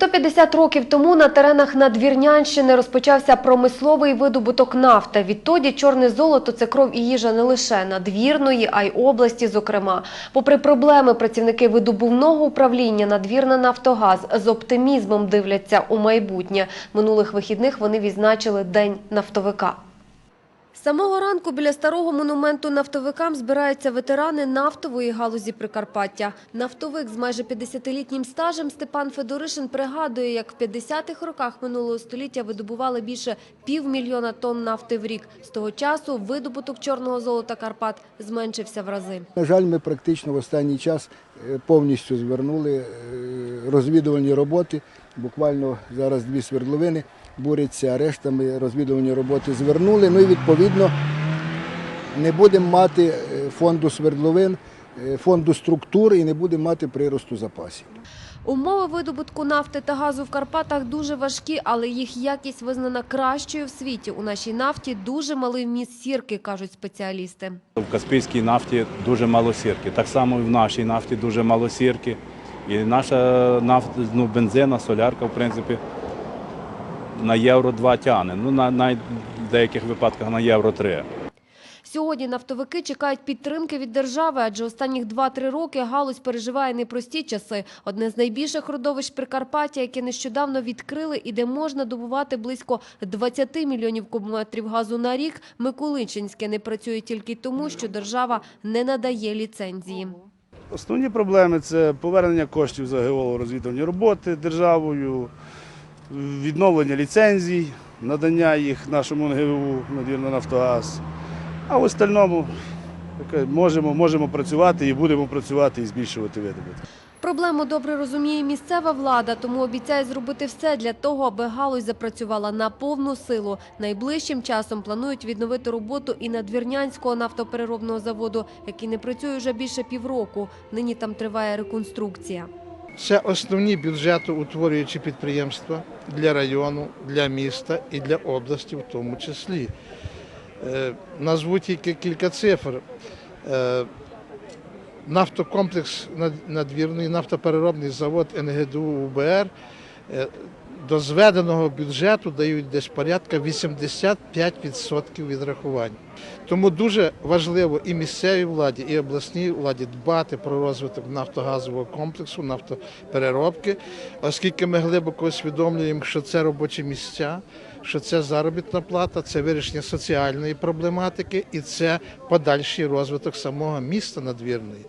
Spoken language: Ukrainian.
150 років тому на теренах Надвірнянщини розпочався промисловий видобуток нафти. Відтоді чорне золото – це кров і їжа не лише надвірної, а й області зокрема. Попри проблеми, працівники видобувного управління Надвірна Нафтогаз з оптимізмом дивляться у майбутнє. Минулих вихідних вони відзначили День нафтовика. З самого ранку біля старого монументу нафтовикам збираються ветерани нафтової галузі Прикарпаття. Нафтовик з майже 50-літнім стажем Степан Федоришин пригадує, як в 50-х роках минулого століття видобували більше півмільйона тонн нафти в рік. З того часу видобуток чорного золота Карпат зменшився в рази. На жаль, ми практично в останній час е, повністю звернули е, розвідувальні роботи. Буквально зараз дві свердловини буряться, а решта ми розвідувальні роботи звернули. Ну і відповідно не будемо мати е, фонду свердловин, е, фонду структур і не будемо мати приросту запасів. Умови видобутку нафти та газу в Карпатах дуже важкі, але їх якість визнана кращою в світі. У нашій нафті дуже малий вміст сірки, кажуть спеціалісти. В Каспійській нафті дуже мало сірки. Так само і в нашій нафті дуже мало сірки. І наша нафта, ну, бензина, солярка, в принципі, на євро 2 тягне. Ну, на, на деяких випадках на євро 3. Сьогодні нафтовики чекають підтримки від держави, адже останніх 2-3 роки галузь переживає непрості часи. Одне з найбільших родовищ Прикарпаття, яке нещодавно відкрили і де можна добувати близько 20 мільйонів кубометрів газу на рік, Миколичинське не працює тільки тому, що держава не надає ліцензії. Основні проблеми це повернення коштів за геолого-розвідувальні роботи державою, відновлення ліцензій, надання їх нашому НГУ, надвірно Нафтогаз. А в остальному можемо, можемо працювати і будемо працювати і збільшувати видобуток. Проблему добре розуміє місцева влада, тому обіцяє зробити все для того, аби галузь запрацювала на повну силу. Найближчим часом планують відновити роботу і Надвірнянського нафтопереробного заводу, який не працює вже більше півроку. Нині там триває реконструкція. Це основні бюджетоутворюючі підприємства для району, для міста і для області в тому числі. Е, Назву тільки кілька цифр. Е, Нафтокомплекс надвірний нафтопереробний завод НГДУ УБР до зведеного бюджету дають десь порядка 85% відрахувань. Тому дуже важливо і місцевій владі, і обласній владі дбати про розвиток нафтогазового комплексу, нафтопереробки, оскільки ми глибоко усвідомлюємо, що це робочі місця, що це заробітна плата, це вирішення соціальної проблематики і це подальший розвиток самого міста надвірної.